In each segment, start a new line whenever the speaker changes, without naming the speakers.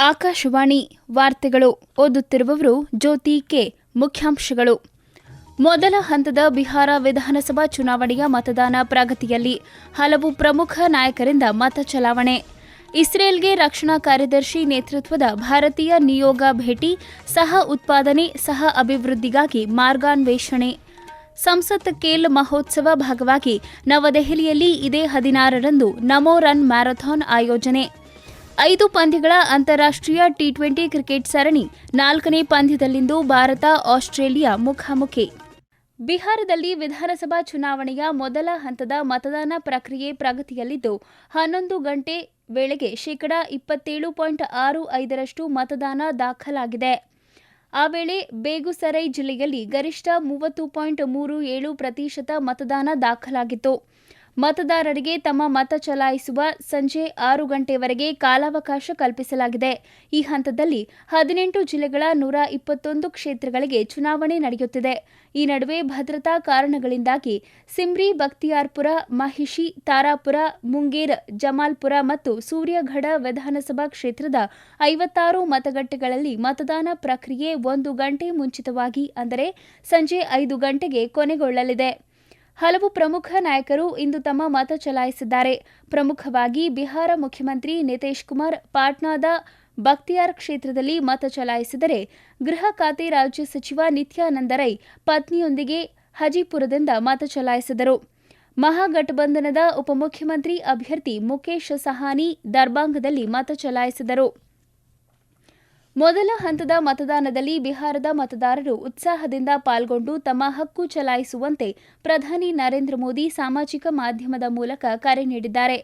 ಆಕಾಶವಾಣಿ ವಾರ್ತೆಗಳು ಓದುತ್ತಿರುವವರು ಜ್ಯೋತಿ ಕೆ. ಮುಖ್ಯಾಂಶಗಳು. ಮೊದಲ ಹಂತದ ಬಿಹಾರ ವಿಧಾನಸಭಾ ಚುನಾವಣೆಯ ಮತದಾನ ಪ್ರಗತಿಯಲ್ಲಿ ಹಲವು ಪ್ರಮುಖ ನಾಯಕರಿಂದ ಮತ ಚಲಾವಣೆ. ಇಸ್ರೇಲ್ಗೆ ರಕ್ಷಣಾ ಕಾರ್ಯದರ್ಶಿ ನೇತೃತ್ವದ ಭಾರತೀಯ ನಿಯೋಗ ಭೇಟಿ, ಸಹ ಉತ್ಪಾದನೆ, ಸಹ ಅಭಿವೃದ್ಧಿಗಾಗಿ ಮಾರ್ಗಾನ್ವೇಷಣೆ. ಸಂಸತ್ ಕೇಲ್ ಮಹೋತ್ಸವ ಭಾಗವಾಗಿ ನವದೆಹಲಿಯಲ್ಲಿ ಇದೇ ಹದಿನಾರರಂದು ನಮೋ ರನ್ ಮ್ಯಾರಥಾನ್ ಆಯೋಜನೆ. ಐದು ಪಂದ್ಯಗಳ ಅಂತಾರಾಷ್ಟ್ರೀಯ ಟಿ ಟ್ವೆಂಟಿ ಕ್ರಿಕೆಟ್ ಸರಣಿ ನಾಲ್ಕನೇ ಪಂದ್ಯದಲ್ಲಿಂದು ಭಾರತ, ಆಸ್ಟ್ರೇಲಿಯಾ ಮುಖಾಮುಖಿ. ಬಿಹಾರದಲ್ಲಿ ವಿಧಾನಸಭಾ ಚುನಾವಣೆಯ ಮೊದಲ ಹಂತದ ಮತದಾನ ಪ್ರಕ್ರಿಯೆ ಪ್ರಗತಿಯಲ್ಲಿದ್ದು, ಹನ್ನೊಂದು ಗಂಟೆ ವೇಳೆಗೆ ಶೇಕಡಾ ಇಪ್ಪತ್ತೇಳು ಪಾಯಿಂಟ್ ಆರು ಐದರಷ್ಟು ಮತದಾನ ದಾಖಲಾಗಿದೆ. ಆ ವೇಳೆ ಬೇಗುಸರೈ ಜಿಲ್ಲೆಯಲ್ಲಿ ಗರಿಷ್ಠ ಮೂವತ್ತು ಪಾಯಿಂಟ್ ಮೂರು ಏಳು ಪ್ರತಿಶತ ಮತದಾನ ದಾಖಲಾಗಿತ್ತು. ಮತದಾರರಿಗೆ ತಮ್ಮ ಮತ ಚಲಾಯಿಸುವ ಸಂಜೆ ಆರು ಗಂಟೆವರೆಗೆ ಕಾಲಾವಕಾಶ ಕಲ್ಪಿಸಲಾಗಿದೆ. ಈ ಹಂತದಲ್ಲಿ ಹದಿನೆಂಟು ಜಿಲ್ಲೆಗಳ ನೂರ ಇಪ್ಪತ್ತೊಂದು ಕ್ಷೇತ್ರಗಳಿಗೆ ಚುನಾವಣೆ ನಡೆಯುತ್ತಿದೆ. ಈ ನಡುವೆ ಭದ್ರತಾ ಕಾರಣಗಳಿಂದಾಗಿ ಸಿಮ್ರಿ ಬಕ್ತಿಯಾರ್ಪುರ ಮಹಿಷಿ, ತಾರಾಪುರ, ಮುಂಗೇರ್, ಜಮಾಲ್ಪುರ ಮತ್ತು ಸೂರ್ಯಘಡ ವಿಧಾನಸಭಾ ಕ್ಷೇತ್ರದ ಐವತ್ತಾರು ಮತಗಟ್ಟೆಗಳಲ್ಲಿ ಮತದಾನ ಪ್ರಕ್ರಿಯೆ ಒಂದು ಗಂಟೆ ಮುಂಚಿತವಾಗಿ, ಅಂದರೆ ಸಂಜೆ ಐದು ಗಂಟೆಗೆ ಕೊನೆಗೊಳ್ಳಲಿದೆ. ಹಲವು ಪ್ರಮುಖ ನಾಯಕರು ಇಂದು ತಮ್ಮ ಮತ ಚಲಾಯಿಸಿದ್ದಾರೆ. ಪ್ರಮುಖವಾಗಿ ಬಿಹಾರ ಮುಖ್ಯಮಂತ್ರಿ ನಿತೀಶ್ ಕುಮಾರ್ ಪಾಟ್ನಾದ ಬಕ್ತಿಯಾರ್ ಕ್ಷೇತ್ರದಲ್ಲಿ ಮತ ಚಲಾಯಿಸಿದರೆ ಗೃಹ ಖಾತೆ ರಾಜ್ಯ ಸಚಿವ ನಿತ್ಯಾನಂದ ರೈ ಪತ್ನಿಯೊಂದಿಗೆ ಹಜಿಪುರದಿಂದ ಮತ ಚಲಾಯಿಸಿದರು. ಮಹಾಗಠಬಂಧನದ ಉಪಮುಖ್ಯಮಂತ್ರಿ ಅಭ್ಯರ್ಥಿ ಮುಕೇಶ್ ಸಹಾನಿ ದರ್ಬಾಂಗದಲ್ಲಿ ಮತ ಚಲಾಯಿಸಿದರು. ಮೊದಲ ಹಂತದ ಮತದಾನದಲ್ಲಿ ಬಿಹಾರದ ಮತದಾರರು ಉತ್ಸಾಹದಿಂದ ಪಾಲ್ಗೊಂಡು ತಮ್ಮ ಹಕ್ಕು ಚಲಾಯಿಸುವಂತೆ ಪ್ರಧಾನಿ ನರೇಂದ್ರ ಮೋದಿ ಸಾಮಾಜಿಕ ಮಾಧ್ಯಮದ ಮೂಲಕ ಕರೆ ನೀಡಿದ್ದಾರೆ.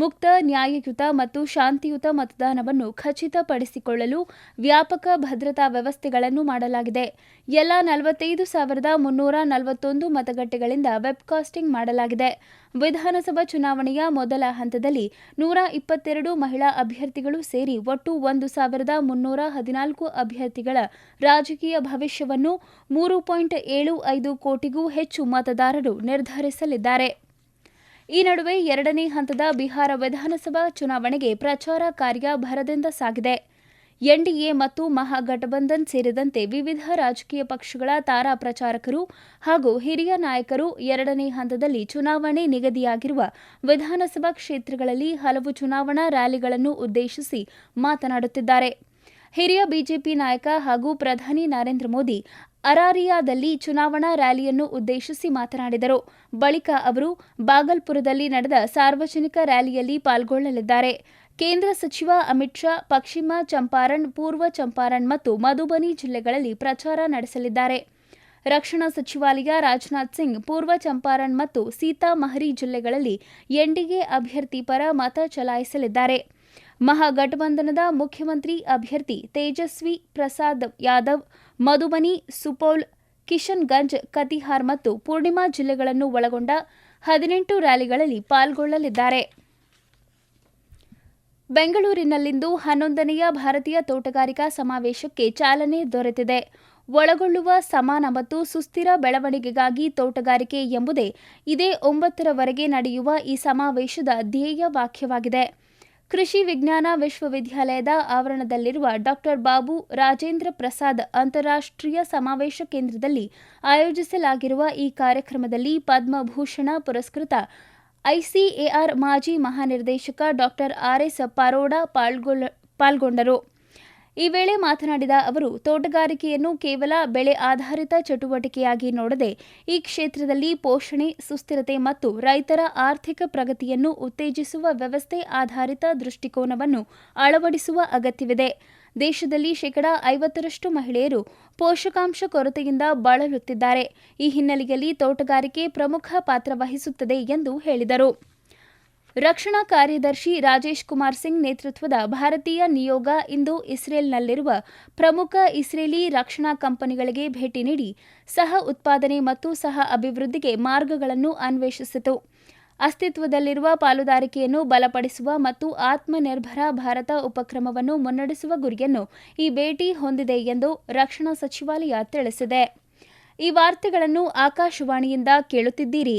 ಮುಕ್ತ, ನ್ಯಾಯಯುತ ಮತ್ತು ಶಾಂತಿಯುತ ಮತದಾನವನ್ನು ಖಚಿತಪಡಿಸಿಕೊಳ್ಳಲು ವ್ಯಾಪಕ ಭದ್ರತಾ ವ್ಯವಸ್ಥೆಗಳನ್ನು ಮಾಡಲಾಗಿದೆ. ಎಲ್ಲ ನಲವತ್ತೈದು ಸಾವಿರದ ಮುನ್ನೂರ ನಲವತ್ತೊಂದು ಮತಗಟ್ಟೆಗಳಿಂದ ವೆಬ್ಕಾಸ್ಟಿಂಗ್ ಮಾಡಲಾಗಿದೆ. ವಿಧಾನಸಭಾ ಚುನಾವಣೆಯ ಮೊದಲ ಹಂತದಲ್ಲಿ ನೂರ ಇಪ್ಪತ್ತೆರಡು ಮಹಿಳಾ ಅಭ್ಯರ್ಥಿಗಳು ಸೇರಿ ಒಟ್ಟು ಒಂದು ಸಾವಿರದ ಮುನ್ನೂರ ಹದಿನಾಲ್ಕು ಅಭ್ಯರ್ಥಿಗಳ ರಾಜಕೀಯ ಭವಿಷ್ಯವನ್ನು ಮೂರು ಪಾಯಿಂಟ್ ಏಳು ಐದು ಕೋಟಿಗೂ ಹೆಚ್ಚು ಮತದಾರರು ನಿರ್ಧರಿಸಲಿದ್ದಾರೆ. ಈ ನಡುವೆ ಎರಡನೇ ಹಂತದ ಬಿಹಾರ ವಿಧಾನಸಭಾ ಚುನಾವಣೆಗೆ ಪ್ರಚಾರ ಕಾರ್ಯ ಭರದಿಂದ ಸಾಗಿದೆ. ಎನ್ಡಿಎ ಮತ್ತು ಮಹಾಗಠಬಂಧನ್ ಸೇರಿದಂತೆ ವಿವಿಧ ರಾಜಕೀಯ ಪಕ್ಷಗಳ ತಾರಾ ಪ್ರಚಾರಕರು ಹಾಗೂ ಹಿರಿಯ ನಾಯಕರು ಎರಡನೇ ಹಂತದಲ್ಲಿ ಚುನಾವಣೆ ನಿಗದಿಯಾಗಿರುವ ವಿಧಾನಸಭಾ ಕ್ಷೇತ್ರಗಳಲ್ಲಿ ಹಲವು ಚುನಾವಣಾ ರ್ಯಾಲಿಗಳನ್ನು ಉದ್ದೇಶಿಸಿ ಮಾತನಾಡುತ್ತಿದ್ದಾರೆ. ಹಿರಿಯ ಬಿಜೆಪಿ ನಾಯಕ ಹಾಗೂ ಪ್ರಧಾನಿ ನರೇಂದ್ರ ಮೋದಿ ಅರಾರಿಯಾದಲ್ಲಿ ಚುನಾವಣಾ ರ್ಯಾಲಿಯನ್ನು ಉದ್ದೇಶಿಸಿ ಮಾತನಾಡಿದರು. ಬಳಿಕ ಅವರು ಬಾಗಲ್ಪುರದಲ್ಲಿ ನಡೆದ ಸಾರ್ವಜನಿಕ ರ್ಯಾಲಿಯಲ್ಲಿ ಪಾಲ್ಗೊಳ್ಳಲಿದ್ದಾರೆ. ಕೇಂದ್ರ ಸಚಿವ ಅಮಿತ್ ಶಾ, ಪಶ್ಚಿಮ ಚಂಪಾರಣ್, ಪೂರ್ವ ಚಂಪಾರಣ್ ಮತ್ತು ಮಧುಬನಿ ಜಿಲ್ಲೆಗಳಲ್ಲಿ ಪ್ರಚಾರ ನಡೆಸಲಿದ್ದಾರೆ. ರಕ್ಷಣಾ ಸಚಿವಾಲಯ ರಾಜನಾಥ್ ಸಿಂಗ್, ಪೂರ್ವ ಚಂಪಾರಣ್ ಮತ್ತು ಸೀತಾಮಹರಿ ಜಿಲ್ಲೆಗಳಲ್ಲಿ ಎನ್ಡಿಎ ಅಭ್ಯರ್ಥಿ ಪರ ಮತ ಚಲಾಯಿಸಲಿದ್ದಾರೆ. ಮಹಾಗಠಬಂಧನದ ಮುಖ್ಯಮಂತ್ರಿ ಅಭ್ಯರ್ಥಿ ತೇಜಸ್ವಿ ಪ್ರಸಾದ್ ಯಾದವ್, ಮಧುಬನಿ, ಸುಪೌಲ್, ಕಿಶನ್ಗಂಜ್, ಕತಿಹಾರ್ ಮತ್ತು ಪೂರ್ಣಿಮಾ ಜಿಲ್ಲೆಗಳನ್ನು ಒಳಗೊಂಡ ಹದಿನೆಂಟು ರ್ಯಾಲಿಗಳಲ್ಲಿ ಪಾಲ್ಗೊಳ್ಳಲಿದ್ದಾರೆ. ಬೆಂಗಳೂರಿನಲ್ಲಿಂದು ಹನ್ನೊಂದನೆಯ ಭಾರತೀಯ ತೋಟಗಾರಿಕಾ ಸಮಾವೇಶಕ್ಕೆ ಚಾಲನೆ ದೊರೆತಿದೆ. ಒಳಗೊಳ್ಳುವ ಸಮಾನ ಮತ್ತು ಸುಸ್ಥಿರ ಬೆಳವಣಿಗೆಗಾಗಿ ತೋಟಗಾರಿಕೆ ಎಂಬುದೇ ಇದೇ ಒಂಬತ್ತರವರೆಗೆ ನಡೆಯುವ ಈ ಸಮಾವೇಶದ ಧ್ಯೇಯ ವಾಕ್ಯವಾಗಿದೆ. ಕೃಷಿ ವಿಜ್ಞಾನ ವಿಶ್ವವಿದ್ಯಾಲಯದ ಆವರಣದಲ್ಲಿರುವ ಡಾಕ್ಟರ್ ಬಾಬು ರಾಜೇಂದ್ರ ಪ್ರಸಾದ್ ಅಂತಾರಾಷ್ಟ್ರೀಯ ಸಮಾವೇಶ ಕೇಂದ್ರದಲ್ಲಿ ಆಯೋಜಿಸಲಾಗಿರುವ ಈ ಕಾರ್ಯಕ್ರಮದಲ್ಲಿ ಪದ್ಮಭೂಷಣ ಪುರಸ್ಕೃತ ಐಸಿಎಆರ್ ಮಾಜಿ ಮಹಾನಿರ್ದೇಶಕ ಡಾಕ್ಟರ್ ಆರ್ಎಸ್ ಪಾರೋಡ ಪಾಲ್ಗೊಂಡರು. ಈ ವೇಳೆ ಮಾತನಾಡಿದ ಅವರು, ತೋಟಗಾರಿಕೆಯನ್ನು ಕೇವಲ ಬೆಳೆ ಆಧಾರಿತ ಚಟುವಟಿಕೆಯಾಗಿ ನೋಡದೆ ಈ ಕ್ಷೇತ್ರದಲ್ಲಿ ಪೋಷಣೆ, ಸುಸ್ಥಿರತೆ ಮತ್ತು ರೈತರ ಆರ್ಥಿಕ ಪ್ರಗತಿಯನ್ನು ಉತ್ತೇಜಿಸುವ ವ್ಯವಸ್ಥೆ ಆಧಾರಿತ ದೃಷ್ಟಿಕೋನವನ್ನು ಅಳವಡಿಸುವ ಅಗತ್ಯವಿದೆ. ದೇಶದಲ್ಲಿ ಶೇಕಡಾ ಐವತ್ತರಷ್ಟು ಮಹಿಳೆಯರು ಪೋಷಕಾಂಶ ಕೊರತೆಯಿಂದ ಬಳಲುತ್ತಿದ್ದಾರೆ. ಈ ಹಿನ್ನೆಲೆಯಲ್ಲಿ ತೋಟಗಾರಿಕೆ ಪ್ರಮುಖ ಪಾತ್ರ ವಹಿಸುತ್ತದೆ ಎಂದು ಹೇಳಿದರು. ರಕ್ಷಣಾ ಕಾರ್ಯದರ್ಶಿ ರಾಜೇಶ್ ಕುಮಾರ್ ಸಿಂಗ್ ನೇತೃತ್ವದ ಭಾರತೀಯ ನಿಯೋಗ ಇಂದು ಇಸ್ರೇಲ್ನಲ್ಲಿರುವ ಪ್ರಮುಖ ಇಸ್ರೇಲಿ ರಕ್ಷಣಾ ಕಂಪನಿಗಳಿಗೆ ಭೇಟಿ ನೀಡಿ ಸಹ ಉತ್ಪಾದನೆ ಮತ್ತು ಸಹ ಅಭಿವೃದ್ಧಿಗೆ ಮಾರ್ಗಗಳನ್ನು ಅನ್ವೇಷಿಸಿತು. ಅಸ್ತಿತ್ವದಲ್ಲಿರುವ ಪಾಲುದಾರಿಕೆಯನ್ನು ಬಲಪಡಿಸುವ ಮತ್ತು ಆತ್ಮನಿರ್ಭರ ಭಾರತ ಉಪಕ್ರಮವನ್ನು ಮುನ್ನಡೆಸುವ ಗುರಿಯನ್ನು ಈ ಭೇಟಿ ಹೊಂದಿದೆ ಎಂದು ರಕ್ಷಣಾ ಸಚಿವಾಲಯ ತಿಳಿಸಿದೆ. ಈ ವಾರ್ತೆಗಳನ್ನು ಆಕಾಶವಾಣಿಯಿಂದ ಕೇಳುತ್ತಿದ್ದೀರಿ.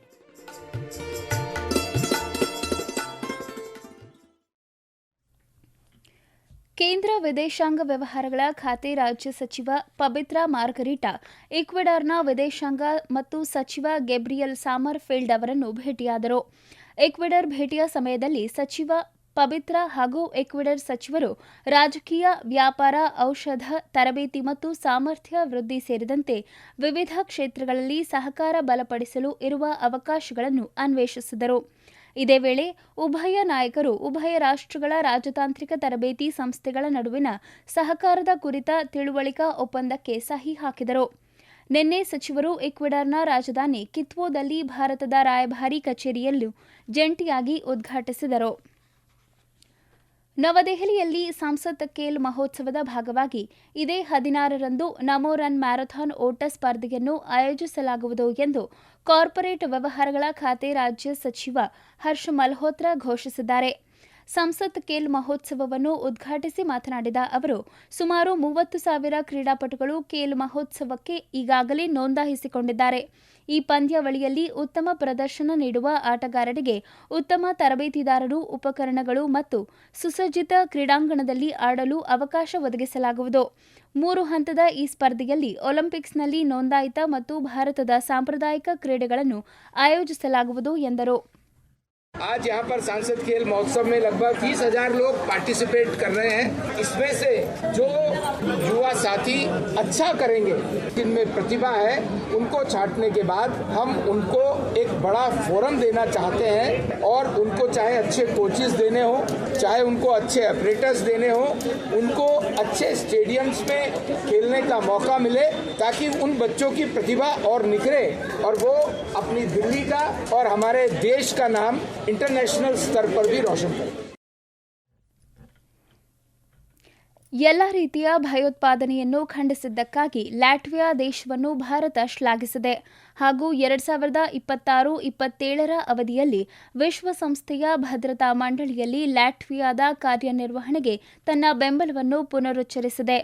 ಕೇಂದ್ರ ವಿದೇಶಾಂಗ ವ್ಯವಹಾರಗಳ ಖಾತೆ ರಾಜ್ಯ ಸಚಿವ ಪಬಿತ್ರಾ ಮಾರ್ಗರಿಟಾ ಈಕ್ವೆಡಾರ್ನ ವಿದೇಶಾಂಗ ಮತ್ತು ಸಚಿವ ಗೆಬ್ರಿಯಲ್ ಸಾಮರ್ಫೀಲ್ಡ್ ಅವರನ್ನು ಭೇಟಿಯಾದರು. ಈಕ್ವೆಡರ್ ಭೇಟಿಯ ಸಮಯದಲ್ಲಿ ಸಚಿವ ಪವಿತ್ರ ಹಾಗೂ ಈಕ್ವೆಡರ್ ಸಚಿವರು ರಾಜಕೀಯ, ವ್ಯಾಪಾರ, ಔಷಧ, ತರಬೇತಿ ಮತ್ತು ಸಾಮರ್ಥ್ಯ ವೃದ್ಧಿ ಸೇರಿದಂತೆ ವಿವಿಧ ಕ್ಷೇತ್ರಗಳಲ್ಲಿ ಸಹಕಾರ ಬಲಪಡಿಸಲು ಇರುವ ಅವಕಾಶಗಳನ್ನು ಅನ್ವೇಷಿಸಿದರು. ಇದೇ ವೇಳೆ ಉಭಯ ನಾಯಕರು, ಉಭಯ ರಾಷ್ಟ್ರಗಳ ರಾಜತಾಂತ್ರಿಕ ತರಬೇತಿ ಸಂಸ್ಥೆಗಳ ನಡುವಿನ ಸಹಕಾರದ ಕುರಿತ ತಿಳುವಳಿಕಾ ಒಪ್ಪಂದಕ್ಕೆ ಸಹಿ ಹಾಕಿದರು. ನಿನ್ನೆ ಸಚಿವರು ಇಕ್ವೆಡಾರ್ನ ರಾಜಧಾನಿ ಕಿತ್ವೋದಲ್ಲಿ ಭಾರತದ ರಾಯಭಾರಿ ಕಚೇರಿಯಲ್ಲೂ ಜಂಟಿಯಾಗಿ ಉದ್ಘಾಟಿಸಿದರು. ನವದೆಹಲಿಯಲ್ಲಿ ಸಂಸತ್ ಖೇಲ್ ಮಹೋತ್ಸವದ ಭಾಗವಾಗಿ ಇದೇ ಹದಿನಾರರಂದು ನಮೋ ರನ್ ಮ್ಯಾರಥಾನ್ ಓಟ ಸ್ಪರ್ಧೆಯನ್ನು ಆಯೋಜಿಸಲಾಗುವುದು ಎಂದು ಕಾರ್ಪೊರೇಟ್ ವ್ಯವಹಾರಗಳ ಖಾತೆ ರಾಜ್ಯ ಸಚಿವ ಹರ್ಷ ಮಲ್ಹೋತ್ರಾ ಘೋಷಿಸಿದ್ದಾರೆ. ಸಂಸತ್ ಖೇಲ್ ಮಹೋತ್ಸವವನ್ನು ಉದ್ಘಾಟಿಸಿ ಮಾತನಾಡಿದ ಅವರು, ಸುಮಾರು ಮೂವತ್ತು ಸಾವಿರ ಕ್ರೀಡಾಪಟುಗಳು ಖೇಲ್ ಮಹೋತ್ಸವಕ್ಕೆ ಈಗಾಗಲೇ ನೋಂದಾಯಿಸಿಕೊಂಡಿದ್ದಾರೆ. ಈ ಪಂದ್ಯಾವಳಿಯಲ್ಲಿ ಉತ್ತಮ ಪ್ರದರ್ಶನ ನೀಡುವ ಆಟಗಾರರಿಗೆ ಉತ್ತಮ ತರಬೇತಿದಾರರು, ಉಪಕರಣಗಳು ಮತ್ತು ಸುಸಜ್ಜಿತ ಕ್ರೀಡಾಂಗಣದಲ್ಲಿ ಆಡಲು ಅವಕಾಶ ಒದಗಿಸಲಾಗುವುದು. ಮೂರು ಹಂತದ ಈ ಸ್ಪರ್ಧೆಯಲ್ಲಿ ಒಲಿಂಪಿಕ್ಸ್ನಲ್ಲಿ ನೋಂದಾಯಿತ ಮತ್ತು ಭಾರತದ ಸಾಂಪ್ರದಾಯಿಕ ಕ್ರೀಡೆಗಳನ್ನು ಆಯೋಜಿಸಲಾಗುವುದು ಎಂದರು.
आज यहाँ पर सांसद खेल महोत्सव में लगभग तीस हज़ार लोग पार्टिसिपेट कर रहे हैं। इसमें से जो युवा साथी अच्छा करेंगे, जिनमें प्रतिभा है, उनको छांटने के बाद हम उनको एक बड़ा फोरम देना चाहते हैं और उनको चाहे अच्छे कोचेस देने हो, चाहे उनको अच्छे ऑपरेटर्स देने हो, उनको अच्छे स्टेडियम्स में खेलने का मौका मिले। ताकि उन बच्चों की प्रतिभा और निखरे और वो अपनी दिल्ली का और हमारे देश का नाम इंटरनेशनल स्तर पर भी रोशन करें
ಎಲ್ಲ ರೀತಿಯ ಭಯೋತ್ಪಾದನೆಯನ್ನು ಖಂಡಿಸಿದ್ದಕ್ಕಾಗಿ ಲ್ಯಾಟ್ವಿಯಾ ದೇಶವನ್ನು ಭಾರತ ಶ್ಲಾಘಿಸಿದೆ ಹಾಗೂ ಎರಡ್ ಸಾವಿರದ ಇಪ್ಪತ್ತಾರು ಇಪ್ಪತ್ತೇಳರ ಅವಧಿಯಲ್ಲಿ ವಿಶ್ವಸಂಸ್ಥೆಯ ಭದ್ರತಾ ಮಂಡಳಿಯಲ್ಲಿ ಲ್ಯಾಟ್ವಿಯಾದ ಕಾರ್ಯನಿರ್ವಹಣೆಗೆ ತನ್ನ ಬೆಂಬಲವನ್ನು ಪುನರುಚ್ಚರಿಸಿದೆ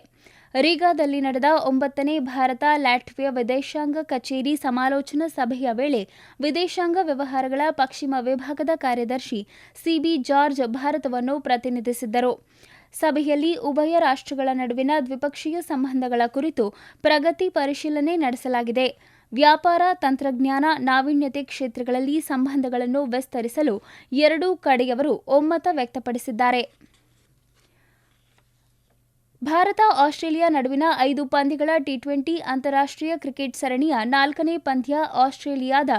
ರೀಗಾದಲ್ಲಿ ನಡೆದ ಒಂಬತ್ತನೇ ಭಾರತ, ಲ್ಯಾಟ್ವಿಯಾ ವಿದೇಶಾಂಗ ಕಚೇರಿ ಸಮಾಲೋಚನಾ ಸಭೆಯ ವೇಳೆ ವಿದೇಶಾಂಗ ವ್ಯವಹಾರಗಳ ಪಶ್ಚಿಮ ವಿಭಾಗದ ಕಾರ್ಯದರ್ಶಿ ಸಿಬಿ ಜಾರ್ಜ್ ಭಾರತವನ್ನು ಪ್ರತಿನಿಧಿಸಿದ್ದರು. ಸಭೆಯಲ್ಲಿ ಉಭಯ ರಾಷ್ಟ್ರಗಳ ನಡುವಿನ ದ್ವಿಪಕ್ಷೀಯ ಸಂಬಂಧಗಳ ಕುರಿತು ಪ್ರಗತಿ ಪರಿಶೀಲನೆ ನಡೆಸಲಾಗಿದೆ. ವ್ಯಾಪಾರ, ತಂತ್ರಜ್ಞಾನ, ನಾವೀನ್ಯತೆ ಕ್ಷೇತ್ರಗಳಲ್ಲಿ ಸಂಬಂಧಗಳನ್ನು ವಿಸ್ತರಿಸಲು ಎರಡೂ ಕಡೆಯವರು ಒಮ್ಮತ ವ್ಯಕ್ತಪಡಿಸಿದ್ದಾರೆ. ಭಾರತ, ಆಸ್ಟ್ರೇಲಿಯಾ ನಡುವಿನ ಐದು ಪಂದ್ಯಗಳ ಟಿ ಟ್ವೆಂಟಿ ಅಂತಾರಾಷ್ಟ್ರೀಯ ಕ್ರಿಕೆಟ್ ಸರಣಿಯ ನಾಲ್ಕನೇ ಪಂದ್ಯ ಆಸ್ಟ್ರೇಲಿಯಾದ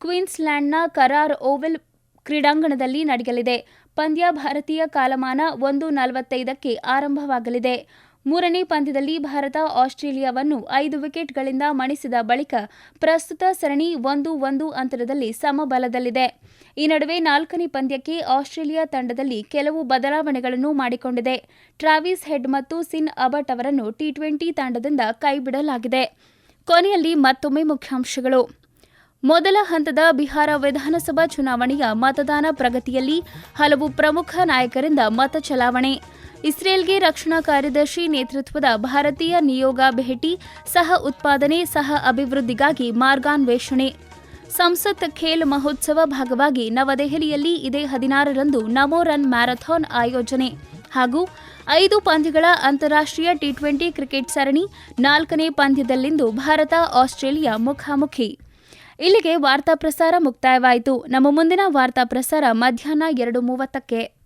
ಕ್ವೀನ್ಸ್ಲ್ಯಾಂಡ್ನ ಕರಾರ್ ಓವೆಲ್ ಕ್ರೀಡಾಂಗಣದಲ್ಲಿ ನಡೆಯಲಿದೆ. ಪಂದ್ಯ ಭಾರತೀಯ ಕಾಲಮಾನ ಒಂದು ನಲವತ್ತೈದಕ್ಕೆ ಆರಂಭವಾಗಲಿದೆ. ಮೂರನೇ ಪಂದ್ಯದಲ್ಲಿ ಭಾರತ ಆಸ್ಟ್ರೇಲಿಯಾವನ್ನು ಐದು ವಿಕೆಟ್ಗಳಿಂದ ಮಣಿಸಿದ ಬಳಿಕ ಪ್ರಸ್ತುತ ಸರಣಿ ಒಂದು ಒಂದು ಅಂತರದಲ್ಲಿ ಸಮಬಲದಲ್ಲಿದೆ. ಈ ನಡುವೆ ನಾಲ್ಕನೇ ಪಂದ್ಯಕ್ಕೆ ಆಸ್ಟ್ರೇಲಿಯಾ ತಂಡದಲ್ಲಿ ಕೆಲವು ಬದಲಾವಣೆಗಳನ್ನು ಮಾಡಿಕೊಂಡಿದೆ. ಟ್ರಾವಿಸ್ ಹೆಡ್ ಮತ್ತು ಸಿನ್ ಅಬಟ್ ಅವರನ್ನು ಟಿ ಟ್ವೆಂಟಿ ತಂಡದಿಂದ ಕೈಬಿಡಲಾಗಿದೆ. ಕೊನೆಯಲ್ಲಿ ಮತ್ತೊಮ್ಮೆ ಮುಖ್ಯಾಂಶಗಳು. ಮೊದಲ ಹಂತದ ಬಿಹಾರ ವಿಧಾನಸಭಾ ಚುನಾವಣೆಯ ಮತದಾನ ಪ್ರಗತಿಯಲ್ಲಿ ಹಲವು ಪ್ರಮುಖ ನಾಯಕರಿಂದ ಮತ ಚಲಾವಣೆ. ಇಸ್ರೇಲ್ಗೆ ರಕ್ಷಣಾ ಕಾರ್ಯದರ್ಶಿ ನೇತೃತ್ವದ ಭಾರತೀಯ ನಿಯೋಗ ಭೇಟಿ, ಸಹ ಉತ್ಪಾದನೆ, ಸಹ ಅಭಿವೃದ್ಧಿಗಾಗಿ ಮಾರ್ಗಾನ್ವೇಷಣೆ. ಸಂಸತ್ ಖೇಲ್ ಮಹೋತ್ಸವ ಭಾಗವಾಗಿ ನವದೆಹಲಿಯಲ್ಲಿ ಇದೇ ಹದಿನಾರರಂದು ನಮೋ ರನ್ ಮ್ಯಾರಥಾನ್ ಆಯೋಜನೆ. ಹಾಗೂ ಐದು ಪಂದ್ಯಗಳ ಅಂತಾರಾಷ್ಟ್ರೀಯ ಟಿ ಟ್ವೆಂಟಿ ಕ್ರಿಕೆಟ್ ಸರಣಿ ನಾಲ್ಕನೇ ಪಂದ್ಯದಲ್ಲಿಂದು ಭಾರತ, ಆಸ್ಟ್ರೇಲಿಯಾ ಮುಖಾಮುಖಿ. ಇಲ್ಲಿಗೆ ವಾರ್ತಾ ಪ್ರಸಾರ ಮುಕ್ತಾಯವಾಯಿತು. ನಮ್ಮ ಮುಂದಿನ ವಾರ್ತಾ ಪ್ರಸಾರ ಮಧ್ಯಾಹ್ನ ಎರಡು ಮೂವತ್ತಕ್ಕೆ.